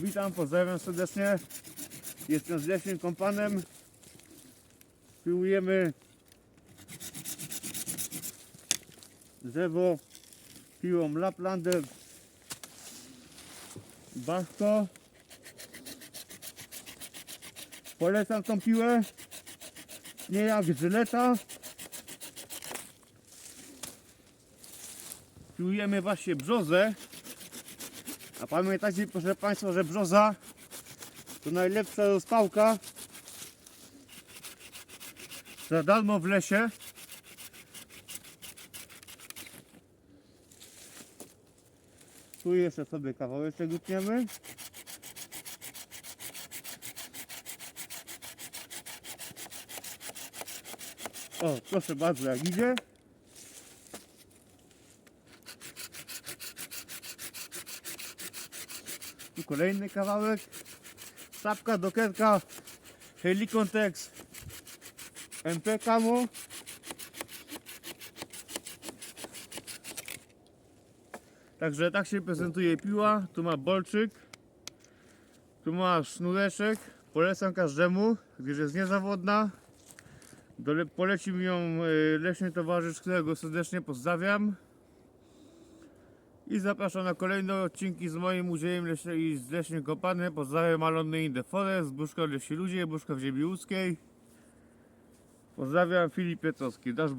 Witam, pozdrawiam serdecznie. Jestem z leśnym kompanem. Piłujemy drzewo piłą Laplander Bachto. Polecam tą piłę. Nie jak żyleta. Piłujemy właśnie brzozę. A pamiętajcie proszę Państwa, że brzoza to najlepsza rozpałka za darmo w lesie. Tu jeszcze sobie kawałeczek utniemy. O, proszę bardzo, jak idzie. Tu kolejny kawałek. Szapka do kerka Helicontex MP Camo. Także tak się prezentuje piła. Tu ma bolczyk. Tu ma sznureczek. Polecam każdemu, gdyż jest niezawodna. Dole, poleci mi ją e, leśny towarzysz, którego serdecznie pozdrawiam. I zapraszam na kolejne odcinki z moim udziałem leśne, i z leśnym kopanem. Pozdrawiam Alony in the Forest, Buszka Leśni Ludzie, Buszka w Ziemi Łódzkiej. Pozdrawiam Filip Pietrowski, Dasz.